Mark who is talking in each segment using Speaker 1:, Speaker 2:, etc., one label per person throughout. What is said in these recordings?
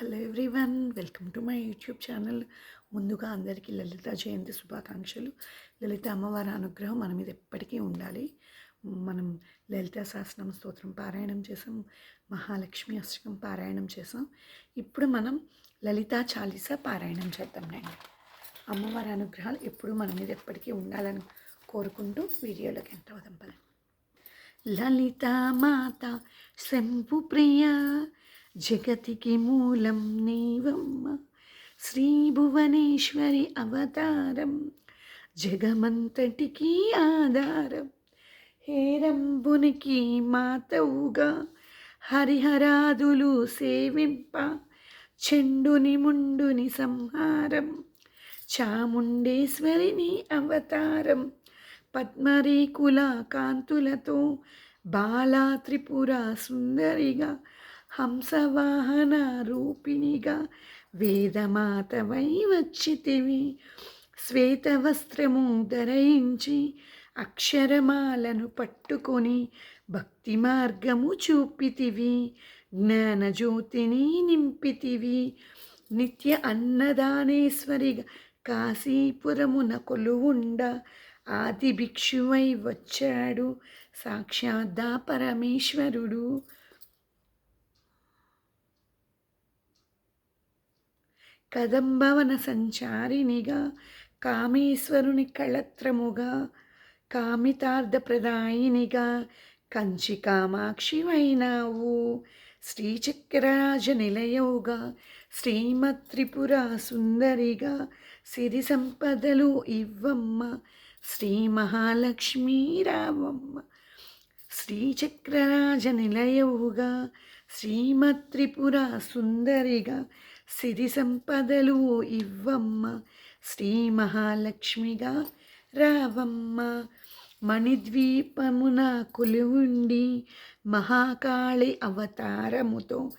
Speaker 1: Hello everyone welcome to my YouTube channel. ముందుగా అందరికీ లలిత జయంతి శుభాకాంక్షలు. లలిత అమ్మవారి అనుగ్రహం మన మీద ఎప్పటికీ ఉండాలి. మనం లలిత శాస్త్రం స్తోత్రం పారాయణం చేసాం మహాలక్ష్మి అష్టకం పారాయణం చేసాం. ఇప్పుడు మనం లలిత చాలీస పారాయణం చేద్దాం నేను అమ్మవారి అనుగ్రహాలు ఎప్పుడు మన మీద ఎప్పటికీ ఉండాలని కోరుకుంటూ వీడియోలోకి ఎంత అవుదాం పదండి. శంభు శంభుప్రియ జగతికి మూలం నీవమ్మ. శ్రీ భువనేశ్వరి అవతారం జగమంతటికి ఆధారం. హేరంబునికి మాతవుగా హరిహరాదులు సేవింప. చెండుని ముండుని సంహారం చాముండేశ్వరిని అవతారం. పద్మరేకుల కాంతులతో బాలా త్రిపుర సుందరిగా హంసవాహన రూపిణిగా వేదమాతవై వచ్చితివి శ్వేతవస్త్రము ధరించి అక్షరమాలను పట్టుకొని భక్తి మార్గము చూపితివి. జ్ఞానజ్యోతిని నింపితివి. నిత్య అన్నదానేశ్వరిగా కాశీపురమున కొలువుండ ఆది భిక్షువై వచ్చాడు సాక్షాద్దా పరమేశ్వరుడు. కదంబవన సంచారినిగా కామేశ్వరుని కళత్రముగా కామితార్థప్రదాయినిగా కంచి కామాక్షివైనావు శ్రీచక్రరాజ నిలయవుగా శ్రీమత్రిపుర సుందరిగా సిరి సంపదలు ఇవ్వమ్మ శ్రీ మహాలక్ష్మీ రావమ్మ శ్రీచక్రరాజ నిలయవుగా శ్రీమత్రిపుర సుందరిగా సిరి సంపదలు ఇవ్వమ్మ. శ్రీ మహాలక్ష్మిగా రావమ్మ. మణిద్వీపమున కొలువుండి మహాకాళి అవతారముతో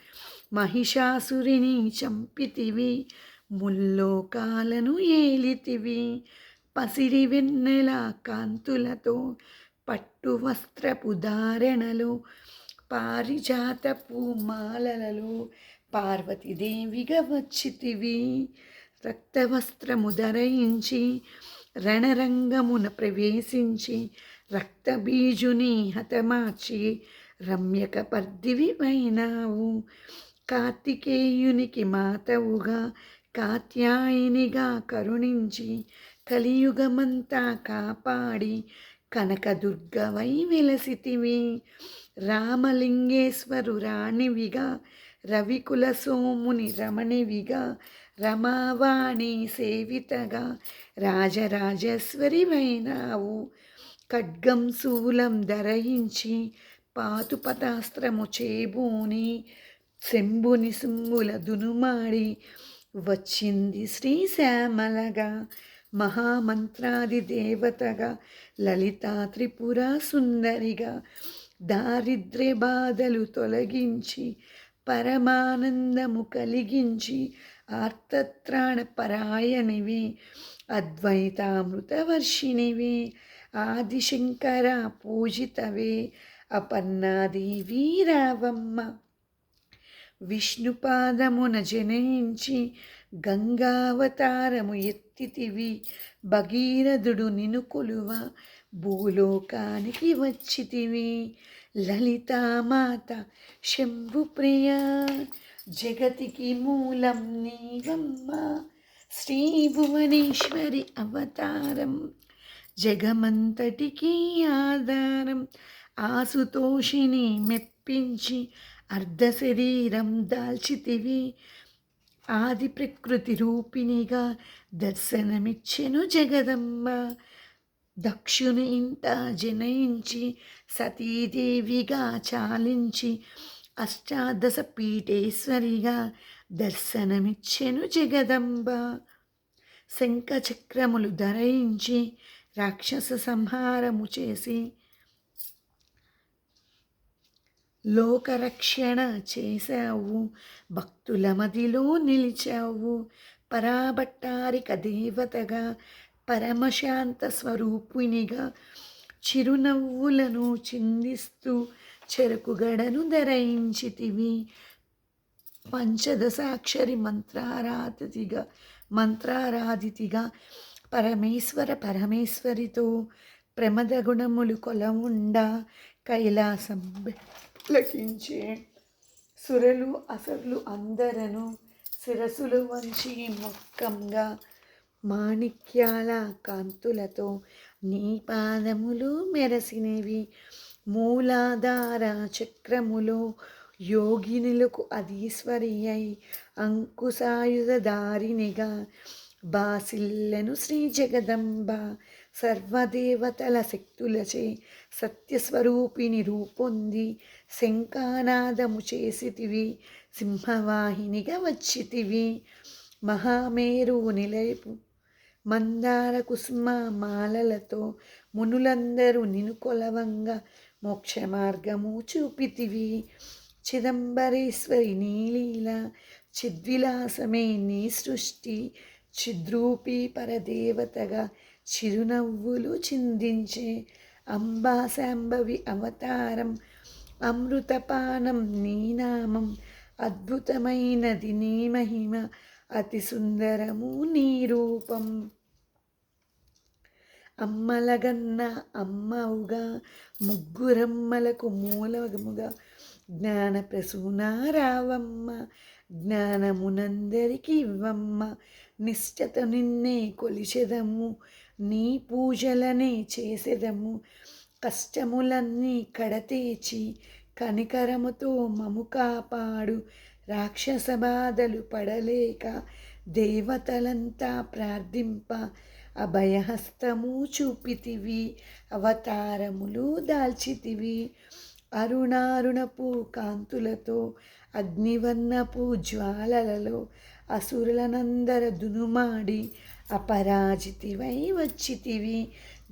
Speaker 1: మహిషాసురిని చంపితివి. ముల్లోకాలను ఏలితివి. పసిరి వెన్నెల కాంతులతో పట్టు వస్త్రపు ధారణలో. పారిజాత మాలలలో పార్వతీదేవిగా వచ్చితివి రక్తవస్త్రము ధరించి రణరంగమున ప్రవేశించి రక్తబీజుని హతమార్చి రమ్యక పర్దివివైనావు కార్తికేయునికి మాతవుగా కాత్యాయినిగా కరుణించి కలియుగమంతా కాపాడి కనకదుర్గవై విలసితివి. రామలింగేశ్వరు రాణివిగా రవికుల సోముని రమణివిగా రమావాణి సేవితగా రాజరాజేశ్వరివైనావు. ఖడ్గం శూలం ధరయించి పాతుపతాస్త్రము చేబూని శంభుని సుమ్ముల దునుమాడి వచ్చింది శ్రీశ్యామలగా మహామంత్రాది దేవతగా లలితా త్రిపుర సుందరిగా దారిద్ర్య బాధలు తొలగించి పరమానందము కలిగించి ఆర్తత్రాణ పరాయణివి అద్వైతామృతవర్షిణివి ఆదిశంకర పూజితవే అపర్ణాదేవీరావమ్మ విష్ణుపాదమున జనయించి గంగావతారము ఎత్తితివి భగీరథుడు నినుకులువ భూలోకానికి వచ్చితివి. లలితామాత శంభుప్రియ జగతికి మూలం నీవమ్మ శ్రీ భువనేశ్వరి అవతారం జగమంతటికి ఆధారం ఆసుతోషిని మెప్పించి అర్ధ శరీరం దాల్చితివి ఆది ప్రకృతి రూపిణిగా దర్శనమిచ్చెను జగదమ్మ. దక్షుని ఇంట జనయించి సతీదేవిగా చాలించి అష్టాదశ పీఠేశ్వరిగా దర్శనమిచ్చెను జగదంబ. శంఖచక్రములు ధరయించి రాక్షస సంహారము చేసి లోకరక్షణ చేశావు. భక్తుల మదిలో నిలిచావు. పరాభట్టారిక దేవతగా పరమశాంత స్వరూపిణిగా చిరునవ్వులను చిందిస్తూ చెరుకుగడను ధరించితివి. పంచదశాక్షరి మంత్రారాధితిగా మంత్రారాధితిగా పరమేశ్వర పరమేశ్వరితో ప్రమద గుణములు కొలముండ కైలాసం లకించే. సురలు అసలు అందరను శిరసులు వంచి మొక్కంగా మాణిక్యాల కాంతులతో నీ పాదములు మెరసినవి. మూలాధార చక్రములో యోగినులకు అధీశ్వరి అయి అంకుశాయుధదారినిగా బాసిల్లను శ్రీ జగదంబ సర్వదేవతల శక్తులచే సత్యస్వరూపిణి రూపొంది శంఖానాదము చేసితివి సింహవాహినిగా వచ్చితివి. మహామేరు నిలయపు మందార కుసుమ మాలలతో మునులందరూ నిను కొలవంగా మోక్ష మార్గము చూపితివి. చిదంబరేశ్వరి నీలీల చిద్విలాసమే నీ సృష్టి. చిద్రూపి పరదేవతగా చిరునవ్వులు చిందించే అంబాశాంబవి అవతారం. అమృతపానం నీ నామం. అద్భుతమైనది నీ మహిమ. అతి సుందరము నీ రూపం. అమ్మలగన్న అమ్మవుగా ముగ్గురమ్మలకు మూలముగా. జ్ఞాన ప్రసూనారావమ్మ జ్ఞానమునందరికి ఇవ్వమ్మ. నిశ్చత నిన్నే కొలిచెదము నీ పూజలనే చేసెదము. కష్టములన్నీ కడతేచి కనికరముతో మము కాపాడు. రాక్షస బాధలు పడలేక దేవతలంతా ప్రార్థింప అభయహస్తము చూపితివి అవతారములు దాల్చితివి. అరుణారుణపు కాంతులతో అగ్నివర్ణపు జ్వాలలలో అసురులనందర దునుమాడి అపరాజితివై వచ్చితివి.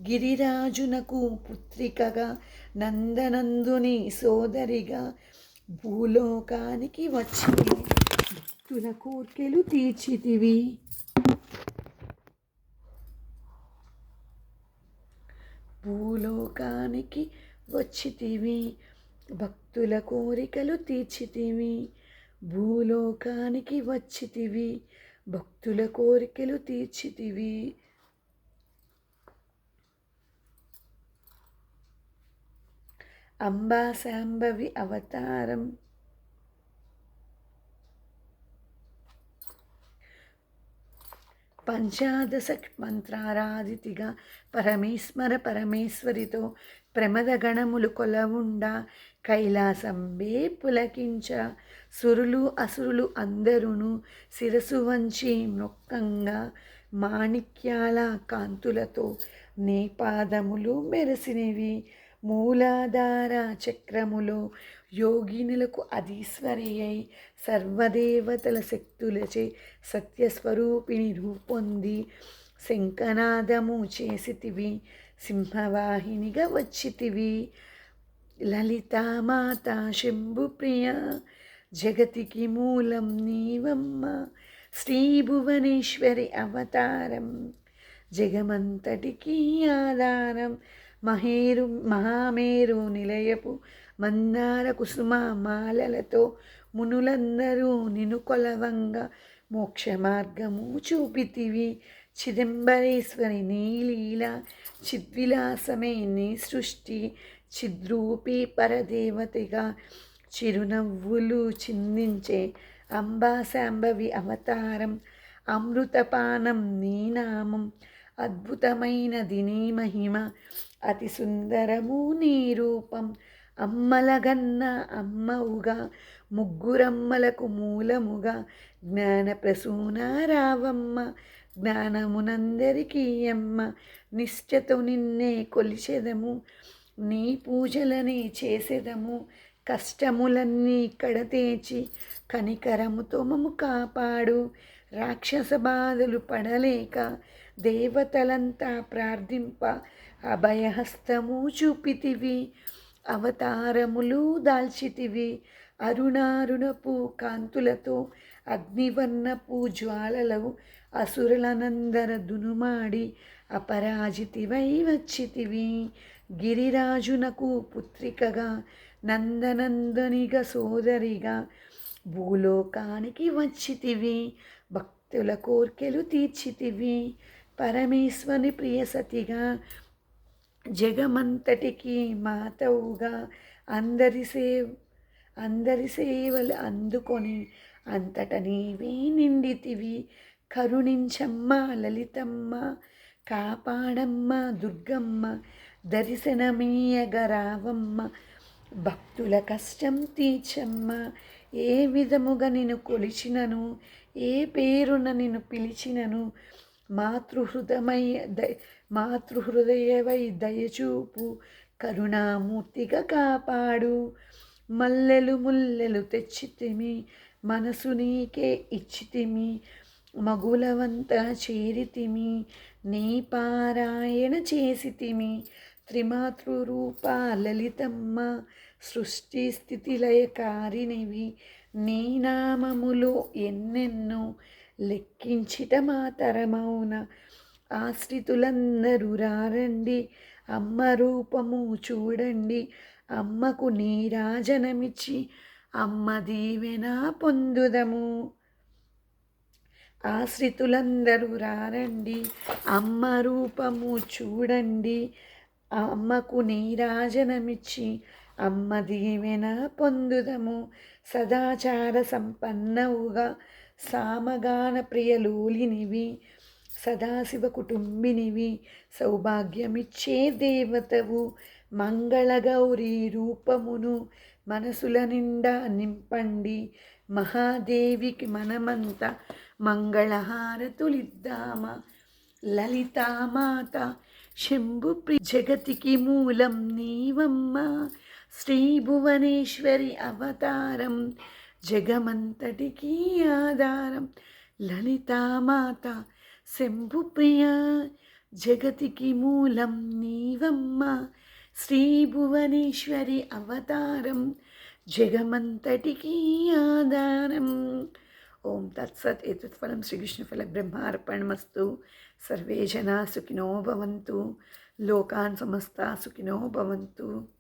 Speaker 1: గిరిరాజునకు పుత్రికగా నందనందుని సోదరిగా భూలోకానికి వచ్చి భక్తుల కోర్కెలు తీర్చితివి. భూలోకానికి వచ్చితివి భక్తుల కోరికలు తీర్చితివి. భూలోకానికి వచ్చితివి భక్తుల కోరికలు తీర్చితివి. అంబాశాంబవి అవతారం. పంచాదశ మంత్రారాధితిగా పరమేశ్వర పరమేశ్వరితో ప్రమదగణములు కొలవుండ కైలాసంబే పులకించ సురులు అసురులు అందరును శిరసు వంచి నొక్కంగా మాణిక్యాల కాంతులతో నీ పాదములు మూలాధార చక్రములో యోగినులకు అధీశ్వరి అయి సర్వదేవతల శక్తులచే సత్యస్వరూపిణి రూపొంది శంఖనాదము చేసితివి సింహవాహినిగా వచ్చితివి. లలితామాత శంభుప్రియ జగతికి మూలం నీవమ్మ శ్రీభువనేశ్వరి అవతారం జగమంతటికి ఆధారం మహేరు మహామేరు నిలయపు మందార కుసుమ మాలలతో మునులందరూ నిను కొలవంగా మోక్ష మార్గము చూపితివి. చిదంబరేశ్వరి నీలీల చిద్విలాసమే నీ సృష్టి. చిద్రూపి పరదేవతగా చిరునవ్వులు చిందించే అంబాశాంబవి అవతారం. అమృతపానం నీ నామం. అద్భుతమైనది నీ మహిమ. అతి సుందరము నీ రూపం. అమ్మలగన్న అమ్మవుగా ముగ్గురమ్మలకు మూలముగా జ్ఞాన ప్రసూన రావమ్మ జ్ఞానమునందరికీ అమ్మ. నిష్ఠతో నిన్నే కొలిచెదము నీ పూజలని చేసెదము. కష్టములన్నీ కడతేచి కనికరముతో మము కాపాడు. రాక్షస బాధలు పడలేక దేవతలంతా ప్రార్థింప అభయహస్తము చూపితివి అవతారములు దాల్చితివి. అరుణారుణపు కాంతులతో అగ్నివర్ణపు జ్వాలలు అసురులనందర దునుమాడి అపరాజితివై వచ్చితివి. గిరిరాజునకు పుత్రికగా నందనందనిగా సోదరిగా భూలోకానికి వచ్చితివి. భక్తుల కోర్కెలు తీర్చితివి. పరమేశ్వరుని ప్రియ సతిగా జగమంతటికి మాతవుగా అందరి సేవ్ అందరి సేవలు అందుకొని అంతట నీవే నిండితివి. కరుణించమ్మ లలితమ్మ కాపాడమ్మ దుర్గమ్మ దర్శనమీయగరావమ్మ భక్తుల కష్టం తీర్చమ్మ. ఏ విధముగా నేను కొలిచినను ఏ పేరున నేను పిలిచినను మాతృహృదమై దయ మాతృహృదయవై దయచూపు కరుణామూర్తిగా కాపాడు. మల్లెలు ముల్లెలు తెచ్చితిమి మనసు నీకే ఇచ్చితిమి మగులవంత చేరితిమి నీ పారాయణ చేసితిమి. త్రిమాతృరూప లలితమ్మ సృష్టి స్థితిలయకారినివి నీ నామములో ఎన్నెన్నో లెక్కించిట మాతరమౌన ఆశ్రితులందరూ రారండి. అమ్మ రూపము చూడండి. అమ్మకు నీరాజనమిచ్చి అమ్మ దీవెన పొందుదము. ఆశ్రితులందరూ రారండి. అమ్మ రూపము చూడండి. అమ్మకు నీరాజనమిచ్చి అమ్మ దీవెన పొందుదము. సదాచార సంపన్నవుగా సామగాన ప్రియలోలినివి సదాశివ కుటుంబినివి సౌభాగ్యమిచ్చే దేవతవు మంగళగౌరీ రూపమును మనసుల నిండా నింపండి. మహాదేవికి మనమంతా మంగళహారతులిద్దామ. లలితామాత శంభు ప్రి జగతికి మూలం నీవమ్మ. శ్రీ భువనేశ్వరి అవతారం జగమంతటికీ ఆధారం. లలితామాత శంభుప్రియ జగతికి మూలం నీవమ్మ శ్రీ భువనేశ్వరి అవతారం. జగమంతటికీ ఆధారం. ఓం తత్సత్ ఏతత్ఫలం శ్రీకృష్ణఫల బ్రహ్మార్పణమస్తు. సర్వే జనా సుఖినో భవంతు. లోకాన్ సమస్త సుఖినో భవంతు.